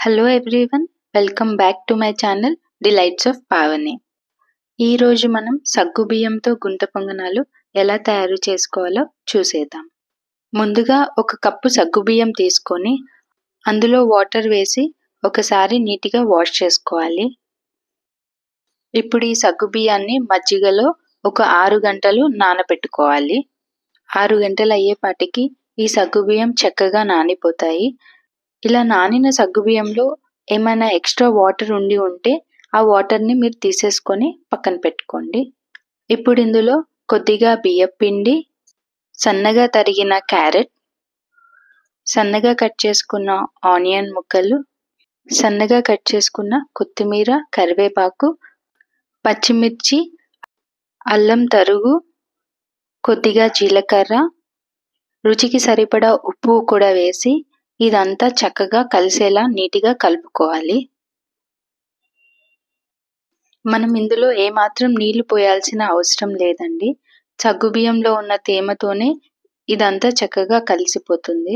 Hello everyone welcome back to my channel delights of Pavani ఈరోజు మనం సగ్గు బియ్యంతో గుంట పొంగనాలు ఎలా తయారు చేసుకోవాలో చూసేద్దాం. ముందుగా ఒక కప్పు సగ్గు బియ్యం తీసుకొని అందులో వాటర్ వేసి ఒకసారి నీట్గా వాష్ చేసుకోవాలి. ఇప్పుడు ఈ సగ్గు బియ్యాన్ని మజ్జిగలో ఒక ఆరు గంటలు నానబెట్టుకోవాలి ఆరు గంటలు అయ్యేపాటికి ఈ సగ్గు బియ్యం చక్కగా నానిపోతాయి. ఇలా నానిన సగ్గుబియ్యంలో ఏమైనా ఎక్స్ట్రా వాటర్ ఉండి ఉంటే ఆ వాటర్ని మీరు తీసేసుకొని పక్కన పెట్టుకోండి. ఇప్పుడు ఇందులో కొద్దిగా బియ్యం పిండి సన్నగా తరిగిన క్యారెట్ సన్నగా కట్ చేసుకున్న ఆనియన్ ముక్కలు సన్నగా కట్ చేసుకున్న కొత్తిమీర కరివేపాకు పచ్చిమిర్చి అల్లం తరుగు కొద్దిగా జీలకర్ర రుచికి సరిపడా ఉప్పు కూడా వేసి ఇదంతా చక్కగా కలిసేలా నీటిగా కలుపుకోవాలి. మనం ఇందులో ఏమాత్రం నీళ్ళు పోయాల్సిన అవసరం లేదండి. సగ్గుబియ్యంలో ఉన్న తేమతోనే ఇదంతా చక్కగా కలిసిపోతుంది.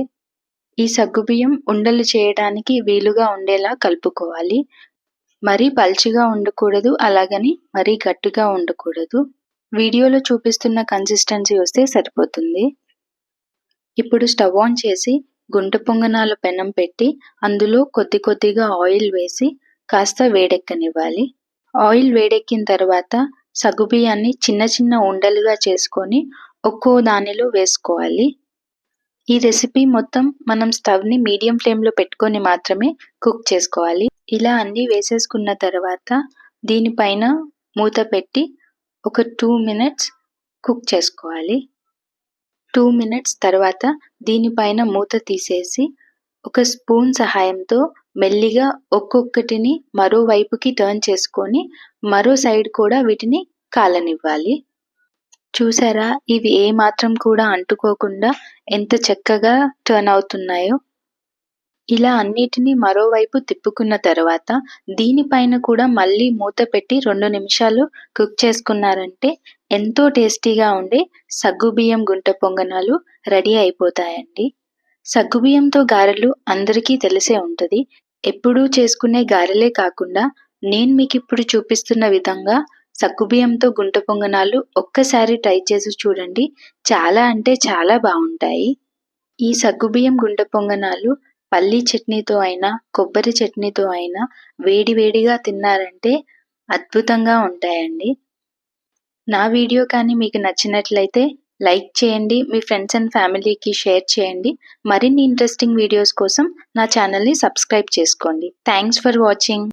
ఈ సగ్గుబియ్యం ఉండలు చేయడానికి వీలుగా ఉండేలా కలుపుకోవాలి. మరీ పల్చిగా ఉండకూడదు అలాగని మరీ గట్టిగా ఉండకూడదు. వీడియోలో చూపిస్తున్న కన్సిస్టెన్సీ వస్తే సరిపోతుంది. ఇప్పుడు స్టవ్ ఆన్ చేసి గుంట పొంగనాల పెనం పెట్టి అందులో కొద్ది కొద్దిగా ఆయిల్ వేసి కాస్త వేడెక్కనివ్వాలి. ఆయిల్ వేడెక్కిన తర్వాత సగ్గుబియ్యాన్ని చిన్న చిన్న ఉండలుగా చేసుకొని ఒక్కో దానిలో వేసుకోవాలి. ఈ రెసిపీ మొత్తం మనం స్టవ్ని మీడియం ఫ్లేమ్లో పెట్టుకొని మాత్రమే కుక్ చేసుకోవాలి. ఇలా అన్నీ వేసేసుకున్న తర్వాత దీనిపైన మూత పెట్టి ఒక టూ మినిట్స్ కుక్ చేసుకోవాలి. టూ మినిట్స్ తర్వాత దీనిపైన మూత తీసేసి ఒక స్పూన్ సహాయంతో మెల్లిగా ఒక్కొక్కటిని మరోవైపుకి టర్న్ చేసుకొని మరో సైడ్ కూడా వీటిని కాలనివ్వాలి. చూసారా? ఇవి ఏ మాత్రం కూడా అంటుకోకుండా ఎంత చక్కగా టర్న్ అవుతున్నాయో. ఇలా అన్నిటినీ మరోవైపు తిప్పుకున్న తర్వాత దీనిపైన కూడా మళ్ళీ మూత పెట్టి రెండు నిమిషాలు కుక్ చేసుకున్నారంటే ఎంతో టేస్టీగా ఉండే సగ్గుబియ్యం గుంట పొంగనాలు రెడీ అయిపోతాయండి. సగ్గుబియ్యంతో గారెలు అందరికీ తెలిసే ఉంటుంది. ఎప్పుడూ చేసుకునే గారెలే కాకుండా నేను మీకు ఇప్పుడు చూపిస్తున్న విధంగా సగ్గుబియ్యంతో గుంట పొంగనాలు ఒక్కసారి ట్రై చేసి చూడండి. చాలా అంటే చాలా బాగుంటాయి. ఈ సగ్గుబియ్యం గుంట పొంగనాలు పల్లీ చట్నీతో అయినా కొబ్బరి చట్నీతో అయినా వేడి వేడిగా తిన్నారంటే అద్భుతంగా ఉంటాయండి. నా వీడియో కానీ మీకు నచ్చినట్లయితే లైక్ చేయండి మీ ఫ్రెండ్స్ అండ్ ఫ్యామిలీకి షేర్ చేయండి. మరిన్ని ఇంట్రెస్టింగ్ వీడియోస్ కోసం నా ఛానల్ని సబ్స్క్రైబ్ చేసుకోండి. Thanks for watching.